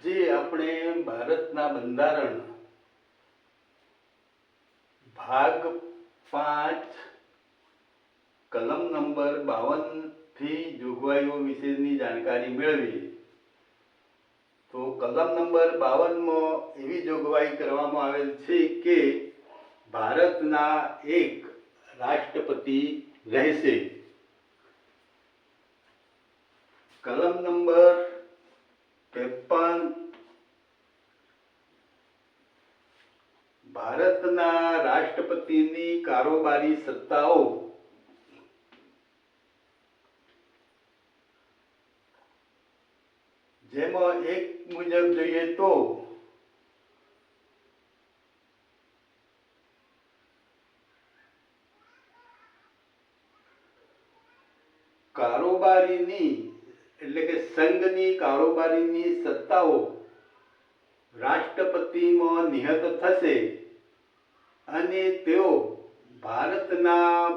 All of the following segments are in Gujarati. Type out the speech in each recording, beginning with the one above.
આજે આપણે ભારતના બંધારણ ભાગ પાંચ, કલમ નંબર બાવનથી જોગવાઈઓ વિશેની જાણકારી મેળવી. તો કલમ નંબર બાવનમાં એવી જોગવાઈ કરવામાં આવેલ છે કે ભારતના એક રાષ્ટ્રપતિ રહેશે. કલમ નંબર ત્રેપન ભારતના રાષ્ટ્રપતિની કારોબારી સત્તાઓ જેમાં એક મુજબ જોઈએ તો કારોબારીની એટલે કે સંઘની કારોબારીની સત્તાઓ રાષ્ટ્રપતિમાં નિહત થશે અને તેઓ ભારતના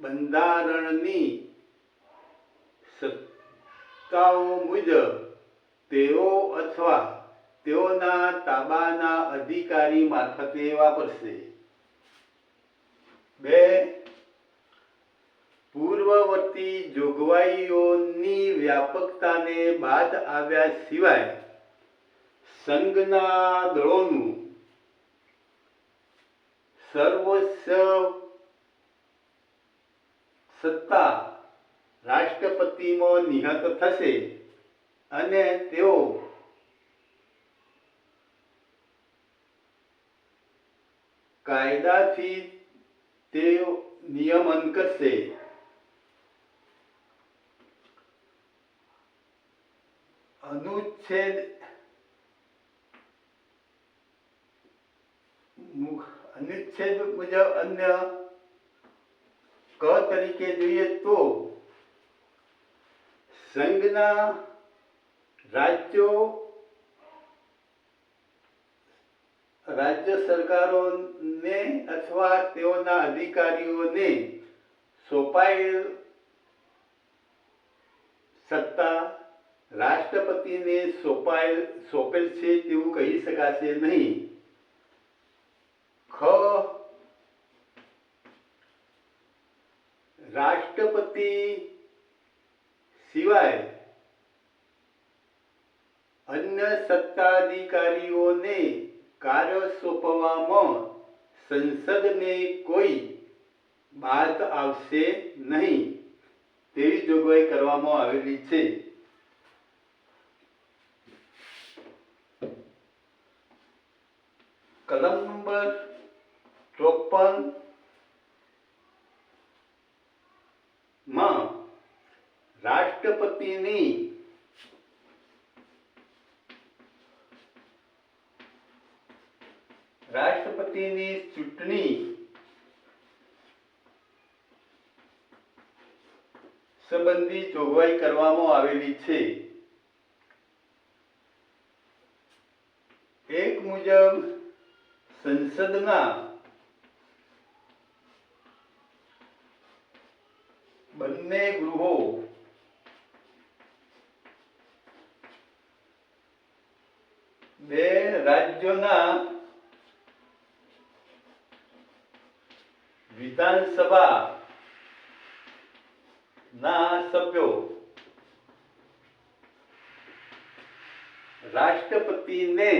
બંધારણની સત્તાઓ મુજબ તેઓ અથવા તેઓના તાબાના અધિકારી મારફતે વાપરશે. બે જોગવાઈઓની વ્યાપકતાને બાદ આવ્યા સિવાય સંઘના દળોનું સર્વોચ્ચ સત્તા રાષ્ટ્રપતિમાં નિહત થશે અને તેઓ કાયદાથી તેઓ નિયમન કરશે. અનુચ્છેદ અનુચ્છેદ મુજબ અન્ય ક તરીકે જોઈએ તો સંઘના રાજ્યો રાજ્ય સરકારોને અથવા તેઓના અધિકારીઓને સોંપાયેલ સત્તા રાષ્ટ્રપતિને સોંપાયેલ, સોંપેલ છે તેવું કહી શકાશે નહીં. ખ. રાષ્ટ્રપતિ સિવાય અન્ય સત્તાધિકારીઓને કાર્ય સોંપવામાં સંસદને કોઈ બાદ આવશે નહીં. તેવી જોગવાઈ કરવામાં આવેલી છે. કલમ નંબર ચોપનમાં રાષ્ટ્રપતિની રાષ્ટ્રપતિની ચૂંટણી સંબંધી જોગવાઈ કરવામાં આવેલી છે એક મુજબ સંસદના બંને ગૃહો બે રાજ્યોના વિધાનસભા ના સભ્યો રાષ્ટ્રપતિને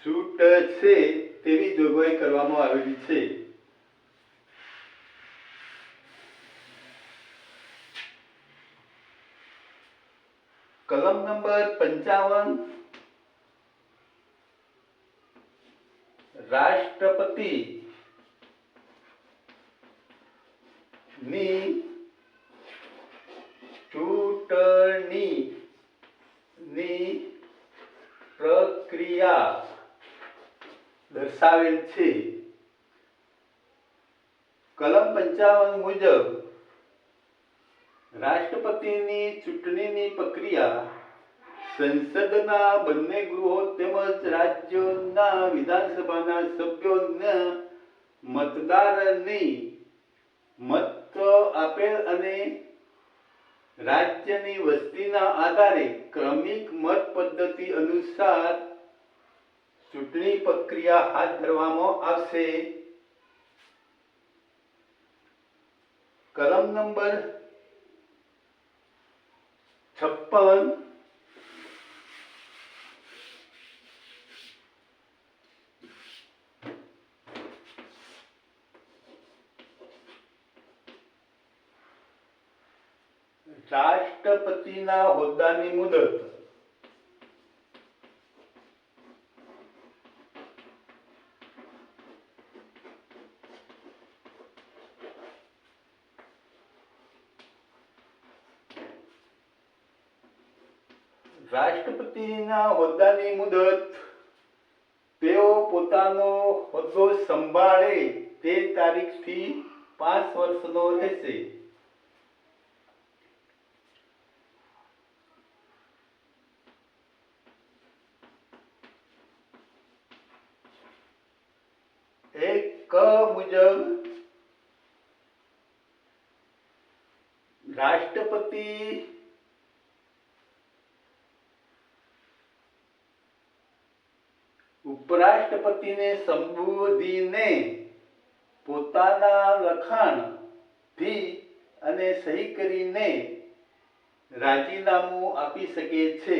છૂટ છે તેવી જોગવાઈ કરવામાં આવેલી છે. કલમ નંબર પંચાવન. રાષ્ટ્રપતિ ની ચૂંટણી ની પ્રક્રિયા દર્શાવેલ છે. કલમ પંચાવન મુજબ રાષ્ટ્રપતિની ચૂંટણીની પ્રક્રિયા સંસદના બંને ગૃહો તેમજ રાજ્યોના વિધાનસભાના સભ્યોને મતદારની મત આપેલ અને રાજ્યની વસ્તીના આધારે ક્રમિક મત પદ્ધતિ અનુસાર ચૂંટણી પ્રક્રિયા હાથ ધરવામાં આવશે. કલમ નંબર છપ્પન. રાષ્ટ્રપતિના હોદ્દાની મુદત રાષ્ટ્રપતિના હોદ્દાની મુદત તેઓ પોતાનો હોદ્દો સંભાળે તે તારીખથી પાંચ વર્ષનો રહેશે એક ક મુજબ રાષ્ટ્રપતિ ઉપરાષ્ટ્રપતિને સંબોધીને પોતાના લખાણથી અને સહી કરીને રાજીનામું આપી શકે છે.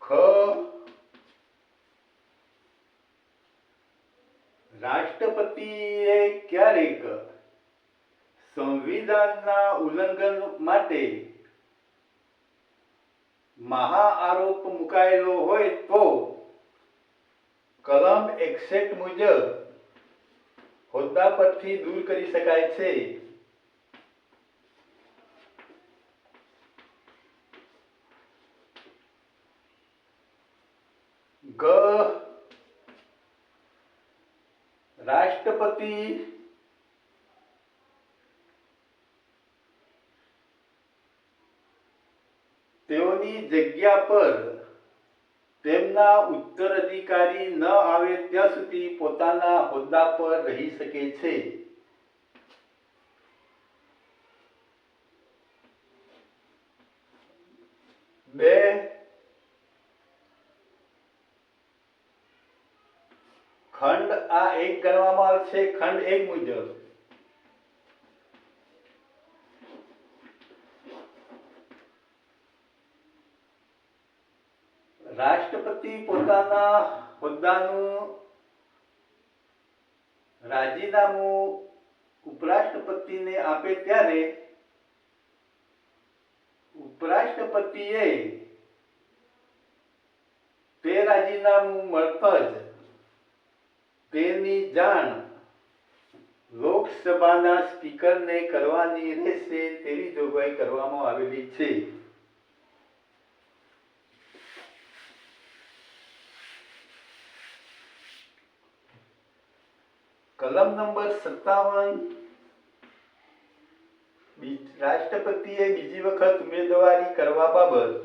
ખ. રાષ્ટ્રપતિએ ક્યારેક સંવિધાનના ઉલ્લંઘન માટે મહા આરોપ મુકાયેલો હોય તો કલમ એકસઠ મુજબ હોદ્દા પરથી દૂર કરી શકાય છે. ગ. રાષ્ટ્રપતિ તેઓની જગ્યા પર તેમના ઉત્તરાધિકારી ન આવે ત્યાં સુધી પોતાના હોદ્દા પર રહી શકે છે. બે. ખંડ આ એક ગણવામાં આવશે ખંડ એક મુજબ. રાષ્ટ્રપતિ પોતાના હોદ્દાનું રાજીનામું ઉપરાષ્ટ્રપતિને આપે ત્યારે ઉપરાષ્ટ્રપતિએ તે રાજીનામું મળતા જ તેની જાણ લોકસભાના સ્પીકરને કરવાની રહેશે તેવી જોગવાઈ કરવામાં આવેલી છે. કલમ નંબર સત્તાવન. રાષ્ટ્રપતિએ બીજી વખત ઉમેદવારી કરવા બાબત.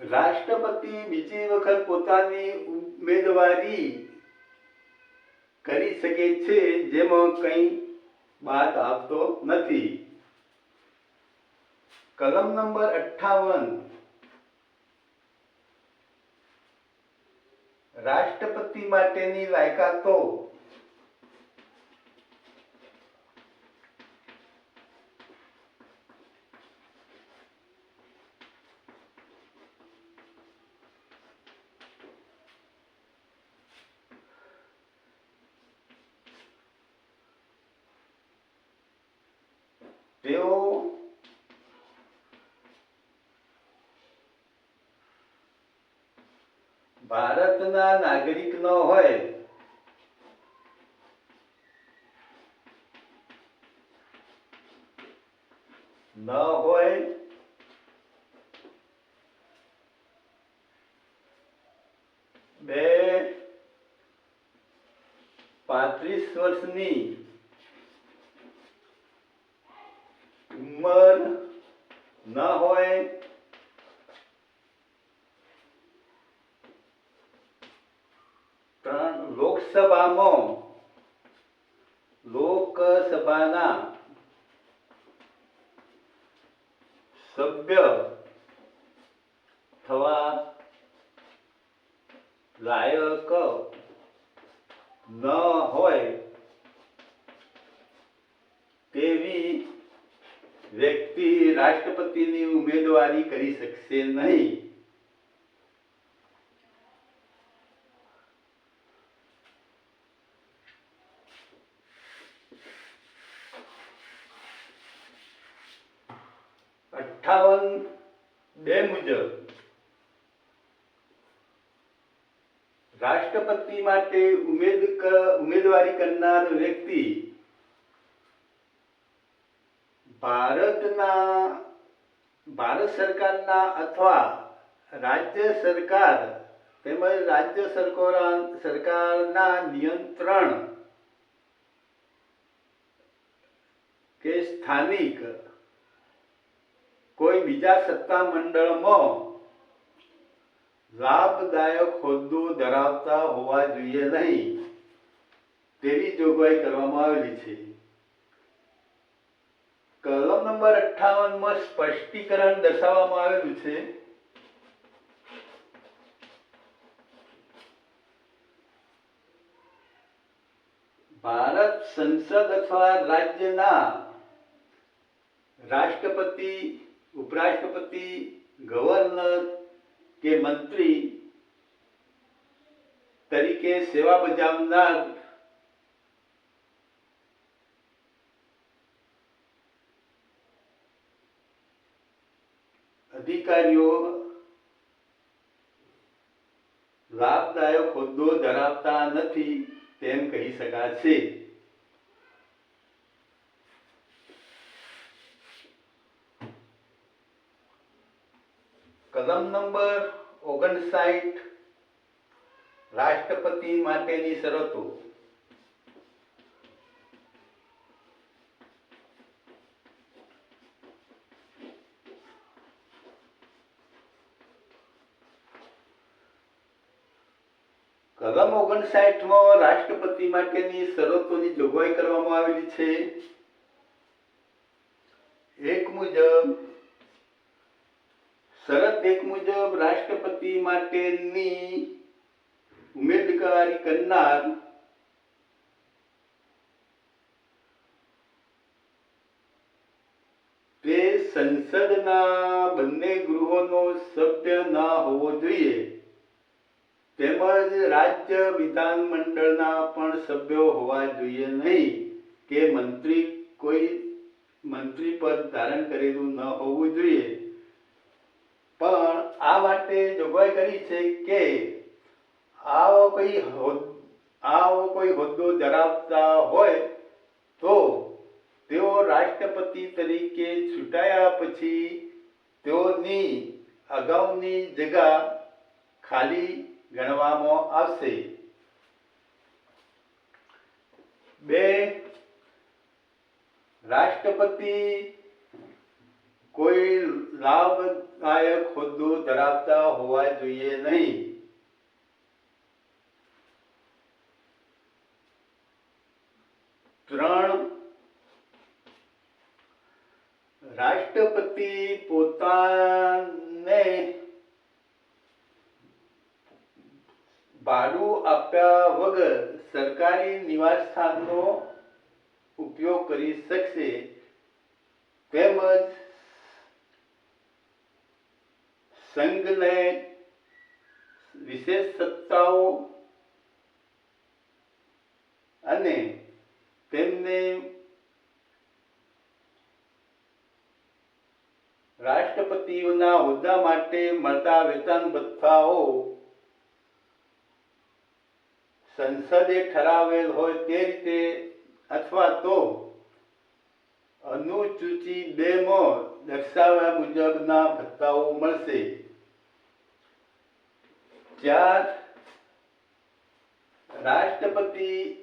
રાષ્ટ્રપતિ બીજી વખત પોતાની ઉમેદવારી કરી શકે છે જેમાં કંઈ બાદ આપતો નથી. કલમ નંબર અઠ્ઠાવન. રાષ્ટ્રપતિ માટેની લાયકાતો. તેઓ ભારતના નાગરિક ન હોય ન હોય બે એકવીસ વર્ષની ઉંમર ન હોય ત્રણ લોકસભામાં લોકસભાના સભ્ય થવા લાયક ન હોય તેવી વ્યક્તિ રાષ્ટ્રપતિની ઉમેદવારી કરી શકશે નહીં. બે મુજબ, રાષ્ટ્રપતિ માટે ઉમેદ ઉમેદવારી કરનાર વ્યક્તિ ભારતના, ભારત સરકારના અથવા રાજ્ય સરકાર તેમજ રાજ્ય સરકાર, સરકારના નિયંત્રણ કે સ્થાનિક કોઈ બીજા સત્તા મંડળમાં લાભદાયક હોદ્દો ધરાવતા હોવા જોઈએ નહીં તેવી જોગવાઈ કરવામાં આવેલી છે. કલમ નંબર અઠાવનમાં સ્પષ્ટીકરણ દર્શાવવામાં આવેલું છે. ભારત સંસદ અથવા રાજ્યના રાષ્ટ્રપતિ ઉપરાષ્ટ્રપતિ, ગવર્નર કે મંત્રી તરીકે સેવા બજાવનાર અધિકારીઓ લાભદાયક હોદ્દો ધરાવતા નથી તેમ કહી શકાશે કલમ નંબર ઓગણસાઠ, રાષ્ટ્રપતિ માટેની શરતો. કલમ ઓગણસાઠમાં રાષ્ટ્રપતિ માટેની શરતોની જોગવાઈ કરવામાં આવેલી છે. એક મુજબ એક મુજબ રાષ્ટ્રપતિ માટેની ઉમેદવારી કરનાર તે સંસદના બંને ગૃહોનો સભ્ય ના હોવો જોઈએ. તેમજ રાજ્ય વિધાનમંડળના પણ સભ્યો હોવા જોઈએ નહીં કે મંત્રી કોઈ મંત્રી પદ ધારણ કરેલું ન હોવું જોઈએ. પણ આ માટે જોગવાઈ કરી છે કે આવો કોઈ આવો કોઈ હોદ્દો ધરાવતા હોય તો તેઓ રાષ્ટ્રપતિ તરીકે છૂટાયા પછી તેઓની અગાઉની જગા ખાલી ગણવામાં આવશે. બે, રાષ્ટ્રપતિ કોઈ લાભદાયક હોદ્દો ધરાવતા હોવા જોઈએ નહીં. ત્રણ, રાષ્ટ્રપતિ પોતાને ભાડું આપ્યા વગર સરકારી નિવાસસ્થાનનો ઉપયોગ કરી શકશે. તેમજ સંઘને વિશેષ સત્તાઓ અને તેમને રાષ્ટ્રપતિઓના હોદ્દા માટે મળતા વેતન ભથ્થાઓ સંસદે ઠરાવેલ હોય તે રીતે અથવા તો અનુસૂચિ બે માં દર્શાવ્યા મુજબના ભથ્થાઓ મળશે. ચાર રાષ્ટ્રપતિ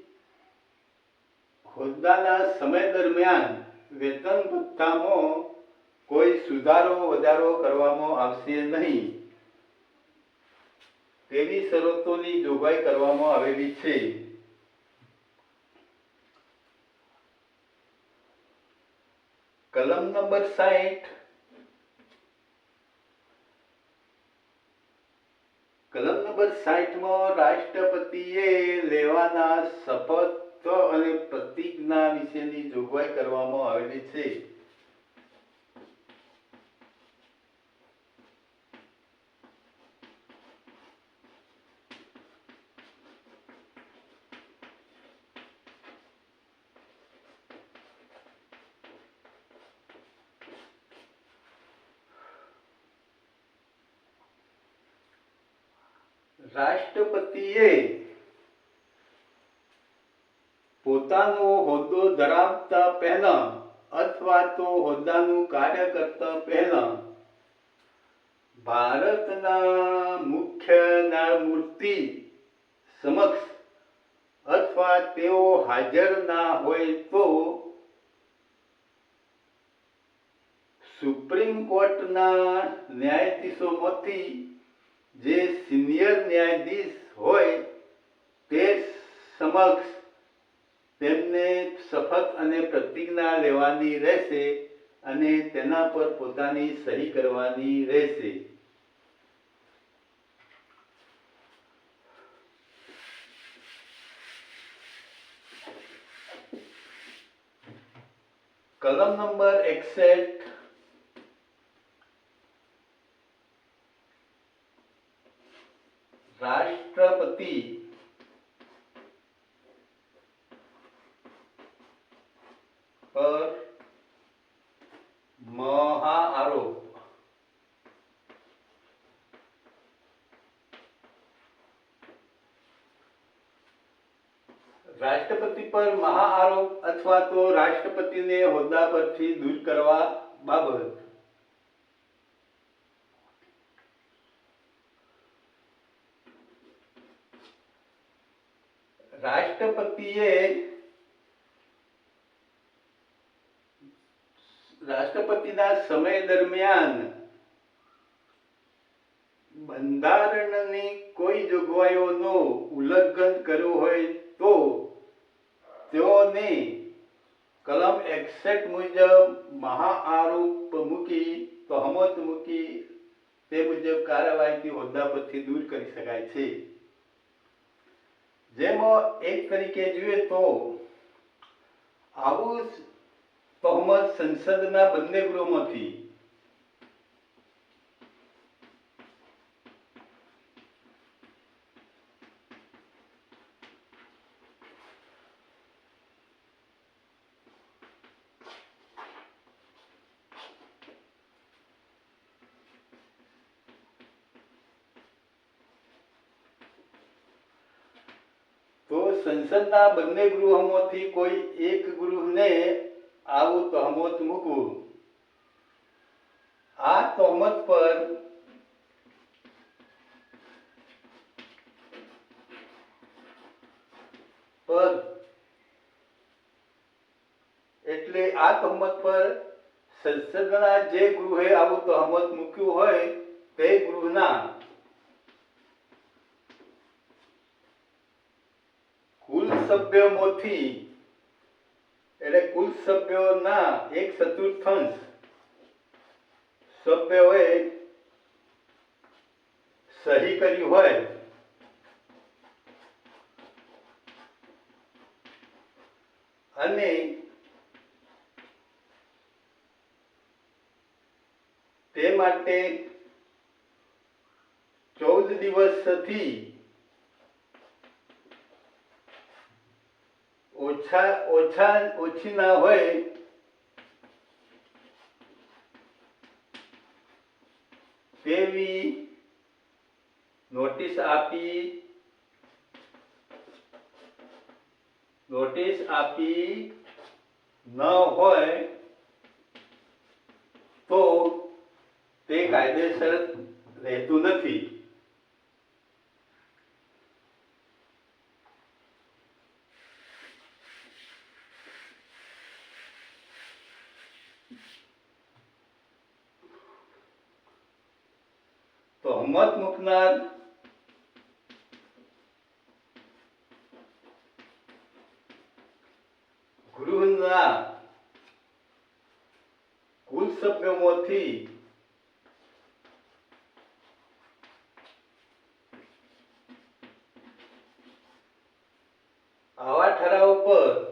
હોદ્દાના સમય દરમિયાન વેતન ભથ્થામાં કોઈ સુધારો, વધારો કરવામાં આવશે નહીં. તેવી શરતોની જોગવાઈ કરવામાં આવેલી છે. કલમ નંબર સાઠ કલમ નંબર સાઠમાં રાષ્ટ્રપતિએ લેવાના શપથ અને પ્રતિજ્ઞા વિશેની જોગવાઈ કરવામાં આવેલી છે. રાષ્ટ્રપતિએ પોતાનો હોદ્દો ધરાવતા પહેલા અથવા તો હોદ્દાનું કાર્ય કરતા પહેલા ભારતના મુખ્ય ન્યાયમૂર્તિ સમક્ષ અથવા તેઓ હાજર ના હોય તો સુપ્રીમ કોર્ટના ન્યાયાધીશોમાંથી જે સિનિયર ન્યાયાધીશ હોય તે સમક્ષ તેમને શપથ અને પ્રતિજ્ઞા લેવાની રહેશે અને તેના પર પોતાની સહી કરવાની રહેશે. કલમ નંબર એકસઠ રાષ્ટ્રપતિ. પર મહાઆરોપ. રાષ્ટ્રપતિ પર મહાઆરોપ અથવા તો રાષ્ટ્રપતિને હોદ્દા પરથી દૂર કરવા બાબત. રાષ્ટ્રપતિએ રાષ્ટ્રપતિના સમય દરમિયાન બંધારણની કોઈ જોગવાઈઓનો ઉલ્લંઘન કર્યું હોય તો તેઓને કલમ એકસઠ મુજબ મહાઆરોપ મૂકી તહમત મૂકી તે મુજબ કાર્યવાહીથી હોદ્દા પરથી દૂર કરી શકાય છે જેમાં એક તરીકે જોઈએ તો આવું બહુમત સંસદના બંને ગૃહમાંથી તો સંસદના બંને ગૃહમાંથી કોઈ એક ગૃહને આવું તહમત મૂકવું. આ તહમત પર પર એટલે આ તહમત પર સંસદના જે ગૃહે આવું તહમત મૂક્યું હોય તે ગૃહના કુલ સભ્યોમાંથી એટલે કુલ સભ્યોના એક ચતુર્થાંશ. સભ્યોએ સહી કરી હોય અને તે માટે ચૌદ દિવસથી ઓછા ઓછા ઓછી ના હોય, તેવી નોટિસ આપી નોટિસ આપી ન હોય, તો તે કાયદેસર રહેતું નથી. તહોમત મૂકનાર ગૃહના કુલ સભ્યોમાંથી આવા ઠરાવ પર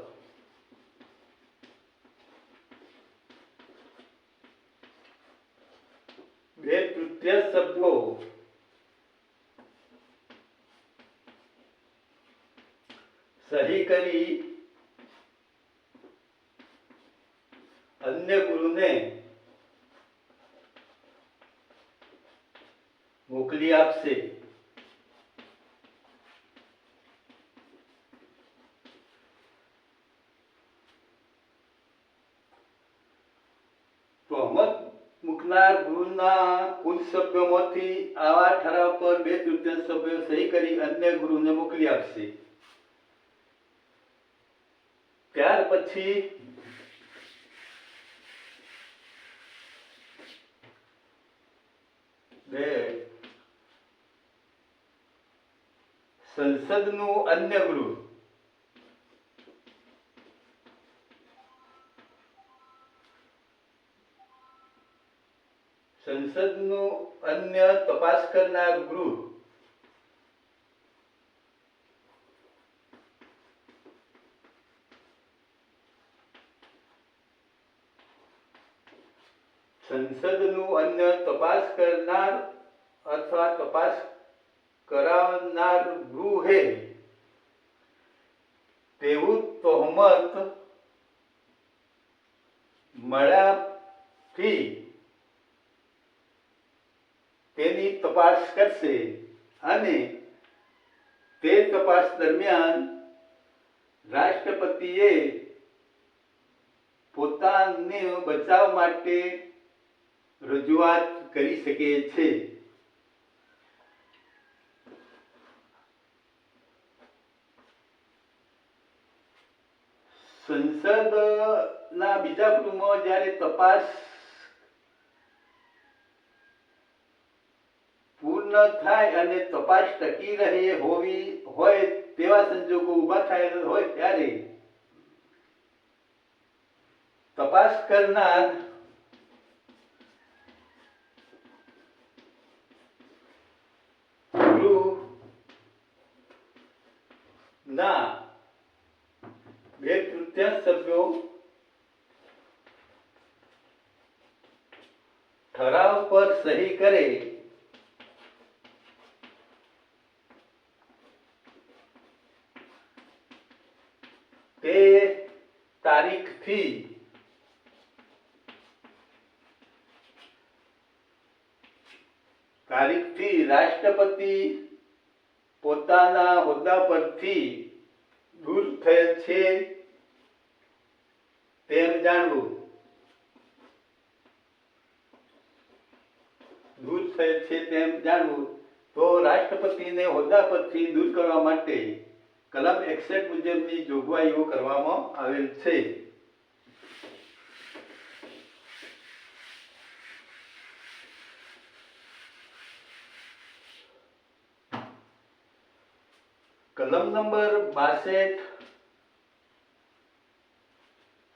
બે તૃતીયાંશ સભ્યો સહી કરી અન્ય ગુરુને મોકલી આપશે તહોમત મૂકનાર ગુરુના કુલ સભ્યોમાંથી આવા ઠરાવ પર બે તૃતીયાંશ સભ્યો સહી કરી અન્ય ગુરુને મોકલી આપશે. ત્યાર પછી સંસદનું અન્ય ગૃહ સંસદનું અન્ય તપાસ કરનાર ગૃહ. સંસદનું અન્ય તપાસ કરનાર અથવા તપાસ કરાવનાર ગૃહે તેવું તોહમત મળ્યાથી તેની તપાસ કરશે અને તે તપાસ દરમિયાન રાષ્ટ્રપતિએ પોતાને બચાવ માટે રજૂઆત કરી શકે છે. સંસદના બીજા ગૃહમાં જ્યારે તપાસ પૂર્ણ થાય અને તપાસ ટકી રહે હોવી હોય તેવા સંજોગો ઊભા થયેલ હોય ત્યારે તપાસ કરનાર ના બે તૃતીયાંશ સભ્યો ઠરાવ પર સહી કરે તે તારીખથી તારીખથી રાષ્ટ્રપતિ પોતાના હોદ્દા પરથી દૂર થયેલ છે તેમ જાણવું દૂર થયેલ છે તેમ જાણવું તો પરથી દૂર કરવા માટે કલમ એકસઠ મુજબની જોગવાઈઓ કરવામાં આવેલ છે. કલમ નંબર બાસઠ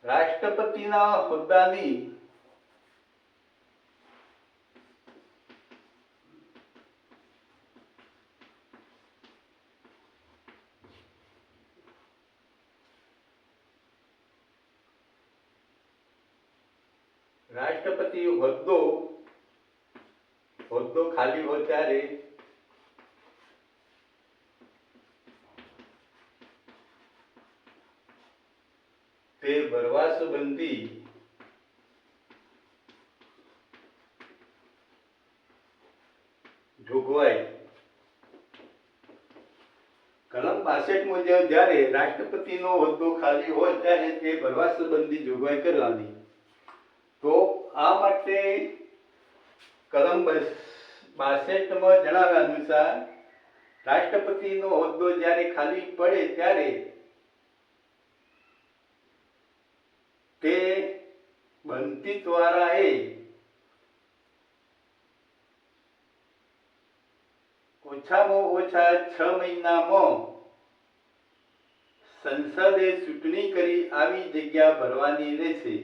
રાષ્ટ્રપતિના હોદ્દાની રાષ્ટ્રપતિ હોદ્દો હોદ્દો ખાલી હોય ત્યારે તે ભરવા સંબંધી જોગવાઈ. કલમ બાસઠ મુજબ જ્યારે રાષ્ટ્રપતિનો હોદ્દો ખાલી હોય ત્યારે તે ભરવા સંબંધી જોગવાઈ કરવાની. તો આ માટે કલમ બાસઠમાં જણાવ્યા અનુસાર રાષ્ટ્રપતિનો હોદ્દો જ્યારે ખાલી પડે ત્યારે તે બનતી દ્વારાએ ઓછામાં ઓછા છ મહિનામાં સંસદે ચૂંટણી કરી આવી જગ્યા ભરવાની રહેશે.